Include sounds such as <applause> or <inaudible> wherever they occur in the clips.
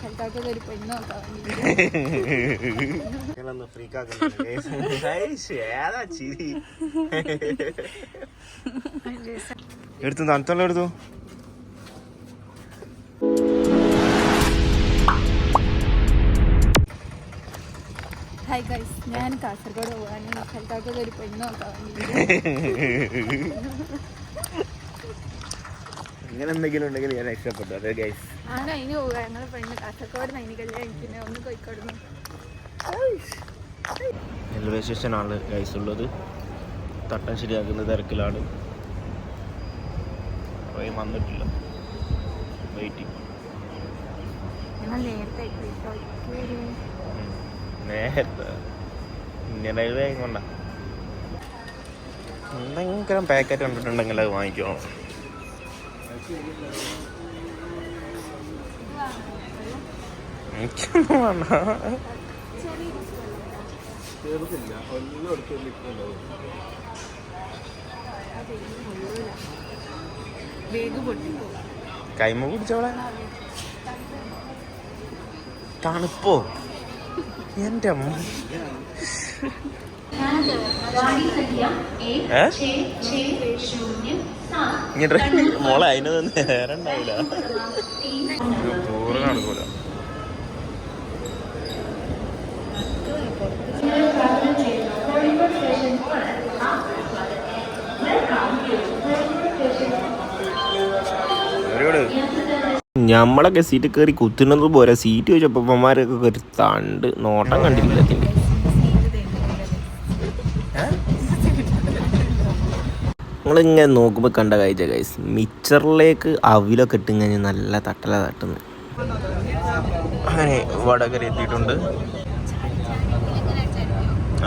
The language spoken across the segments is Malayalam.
ഒരു നിങ്ങളൊന്ന് ചിരി എടുത്തു. തണുത്തുള്ള എടുത്തു ഹായ് ഗൈസ് ഞാൻ കാസർഗോഡ് പോകാൻ തൽക്കാലത്തേക്ക് ഒരു പെണ്ണ് <laughs> ഇങ്ങനെ എന്തെങ്കിലും ഉണ്ടെങ്കിൽ ഞാൻ രക്ഷപ്പെട്ടു അതെ ഗൈസ് ആണ് അതിന് പോവുക. ഞങ്ങൾ പെണ്ണ് കാസർഗോഡ് നിന്ന് അതിന് കല്യാണിക്കുന്നത് ഒന്ന് കോഴിക്കോട് റെയിൽവേ സ്റ്റേഷനാണ് ഗൈസ് ഉള്ളത്. തട്ടം ശരിയാക്കുന്ന തിരക്കിലാണ്. ട്രെയിൻ വന്നിട്ടില്ല. വെയിറ്റിംഗ് നേരത്തെ ഇന്ത്യൻ റെയിൽവേ കൊണ്ടാ. എന്തെങ്കിലും പാക്കറ്റ് കണ്ടിട്ടുണ്ടെങ്കിൽ അത് വാങ്ങിക്കോ. എനിക്കൊന്നും വേണ്ട വേഗം പൊട്ടിപ്പോ കൈമ പിടിച്ചോളെ തണുപ്പോ? എന്റെ അമ്മ. മോളെ അതിനൊന്നും നേരം ഉണ്ടാവില്ല ടൂറ് നടക്കൂല. നമ്മളൊക്കെ ഞമ്മളൊക്കെ സീറ്റ് കയറി കുത്തുന്നത് പോരാ സീറ്റ് വെച്ചപ്പോ അമ്മമാരൊക്കെ ഒരു തണ്ട്. നോട്ടം കണ്ടില്ല നിങ്ങളിങ്ങനെ നോക്കുമ്പോൾ കണ്ട കാഴ്ച ഗൈസ് മിച്ചറിലേക്ക് അവിലൊക്കെ ഇട്ട് കഴിഞ്ഞാൽ നല്ല തട്ടല തട്ടുന്നു. അങ്ങനെ വടകര എത്തിയിട്ടുണ്ട്.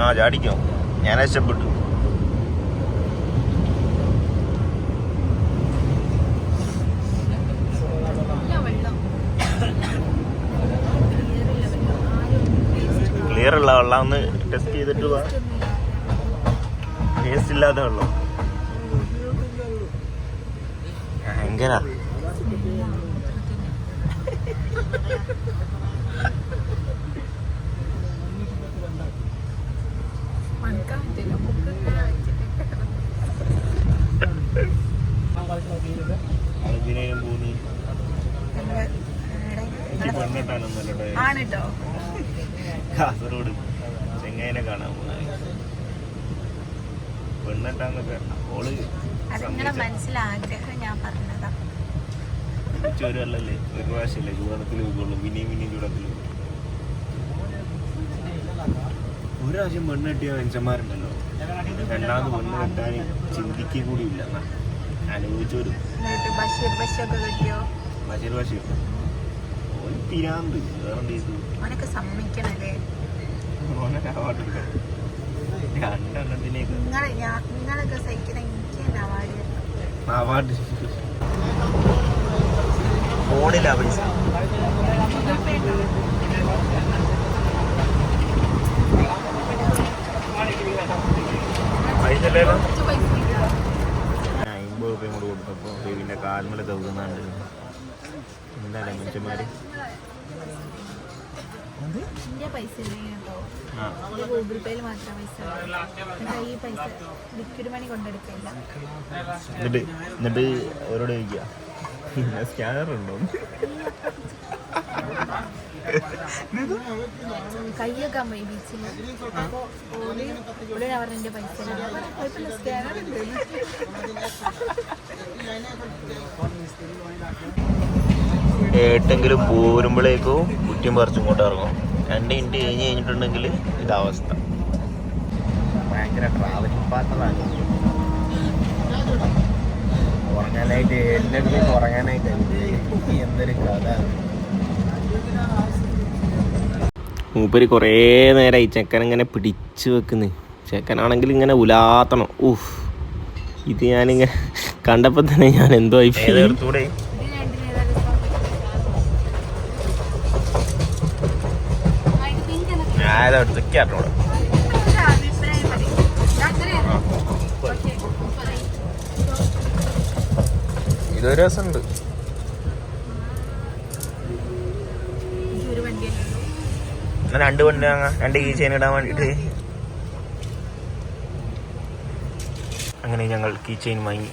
ആ ചാടിക്കോ. ഞാൻ രക്ഷപ്പെട്ടു. ക്ലിയർ ഉള്ള വെള്ളം ഒന്ന് ടെസ്റ്റ് ചെയ്തിട്ട് വേസ്റ്റ് ഇല്ലാത്ത വെള്ളം. <laughs> ആണിട്ടോ? കാസർഗോഡ് ചെങ്ങൈനെ കാണാൻ പോകുന്നത് പെണ്ണിട്ടാന്നൊക്കെ ഓൾ അതിങ്ങനെ മനസ്സിലാഗ്രഹം ഞാൻ പറഞ്ഞതാ. ചോരല്ലേ ഒരു പ്രാവശ്യമല്ലേ ചൂടത്തിൽ വീക്കുള്ളൂ പിന്നെയും പിന്നെയും ചൂടത്തിൽ ഒരു പ്രാവശ്യം പെണ്ണ് കെട്ടിയ മനുഷ്യന്മാരുണ്ടല്ലോ. രണ്ടാമത് പെണ്ണ് കെട്ടാൻ ചിന്തിക്കുക കൂടിയില്ല അനുഭവിച്ചൊരു ബഷീർ കിട്ടിയോ? ബഷീർ ബഷീർ. ഒരു പിരാന്ത്. വേറെ ചെയ്തു? സമ്മതിക്കണല്ലേ? ഓനെ അവാർഡ് എടുക്കണം നിങ്ങളൊക്കെ സഹിക്കുന്ന എനിക്ക് തന്നെ അവാർഡ് അവാർഡ് ഫോണിലാ പൈസ. പൈസ അമ്പത് റുപ്യ കൂടെ കൊടുത്തപ്പോൾ ബേബിന്റെ കാൽമല തൗകുന്നുണ്ട് എന്താണ് മനുഷ്യന്മാര് എന്റെ പൈസ ഇല്ലെങ്കിൽ കേട്ടോ? ആ. ഒരു ഗൂഗിൾ പേയിൽ മാത്രം പൈസ ഉള്ളൂ. ഈ പൈസ ലിക്വിഡ് മണി കൊണ്ടെടുക്കില്ല. എന്നിട്ട് എന്നിട്ട് അവരോട് ചോദിക്കുക പിന്നെ സ്കാനർ ഉണ്ടോ? കൈയൊക്കെ അമ്മ ബീച്ചിൽ അപ്പോൾ ഓടി ഓടി അവർ എന്റെ പൈസ ഇല്ല. കുഴപ്പമില്ല സ്കാനർ ഉണ്ട് ഏട്ടെങ്കിലും പോരുമ്പോഴേക്കും കുറ്റം പറിച്ചും കൊണ്ട് ഇറങ്ങും. രണ്ട് മിനിറ്റ് കഴിഞ്ഞ് കഴിഞ്ഞിട്ടുണ്ടെങ്കിൽ ഇതാവസ്ഥ ഭയങ്കര ട്രാവലിംഗ് പാർട്ട്ണറാണ് ഉറങ്ങാനായിട്ട് എല്ലായിടത്തും ഉറങ്ങാനായിട്ട് എന്തൊരു കഥ. മൂപ്പര് കുറേ നേരമായി ചെക്കൻ ഇങ്ങനെ പിടിച്ചു വെക്കുന്നു. ചെക്കനാണെങ്കിൽ ഇങ്ങനെ ഉലാത്തണം. ഊഫ് ഇത് ഞാനിങ്ങനെ കണ്ടപ്പോൾ തന്നെ ഞാൻ എന്തോ ആയി ഇത് രണ്ടിന് ഏതാ രസം? ആ, ഇത് pink ആണ്. ഞാൻ എടുത്തൊക്കെയാട്ടോ ഒരു അഭിപ്രായം പറയ്. ഇത് അങ്ങനെയാണ്. ഓക്കേ, പറയ്. ഇതൊരു രസമുണ്ട്. രണ്ട് വണ്ടി വാങ്ങാം? രണ്ട് ഈ ചെയിൻ ഇടാൻ വേണ്ടിട്ട്. അങ്ങനെ ഞങ്ങൾ കീ ചെയിൻ വാങ്ങി.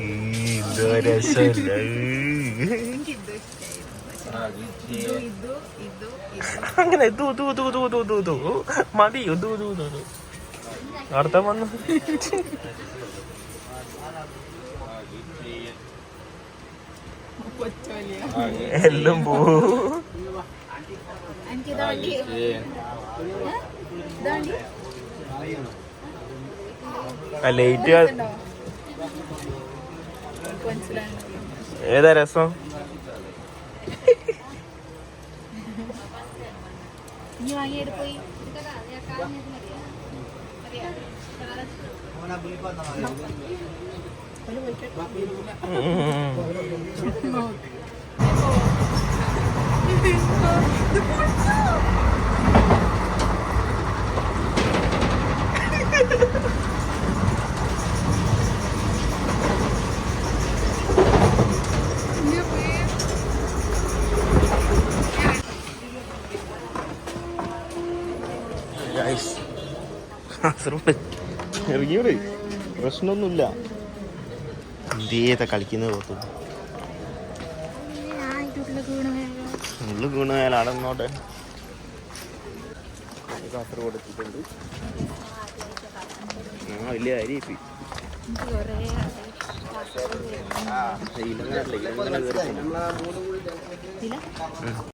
ഈ, എന്തോ രസമല്ല? അങ്ങനെ തൂ തൂ ദൂ ദൂ ദൂ ദൂ മതിയോ ദൂ ദൂ ദൂ ദൂ അർത്ഥം വന്നു എല്ലാം പോ ലൈറ്റ് ഏതാ രസം ഇനി വാങ്ങിയെടു പോയി <laughs> ഇറങ്ങിയോട്. പ്രശ്നമൊന്നുമില്ല. എന്തേതാ കളിക്കുന്നത് പോത്തു വീണ് ഉള്ളു വീണാൽ അവിടെ നിന്നോട്ടെ. കാസർഗോഡ് എത്തിയിട്ടുണ്ട്. ആ വലിയ കുറേ കാസർഗോഡ് ഇലങ്ങാട്ടില്ല ഇലങ്ങനെ കയറി ഇല്ല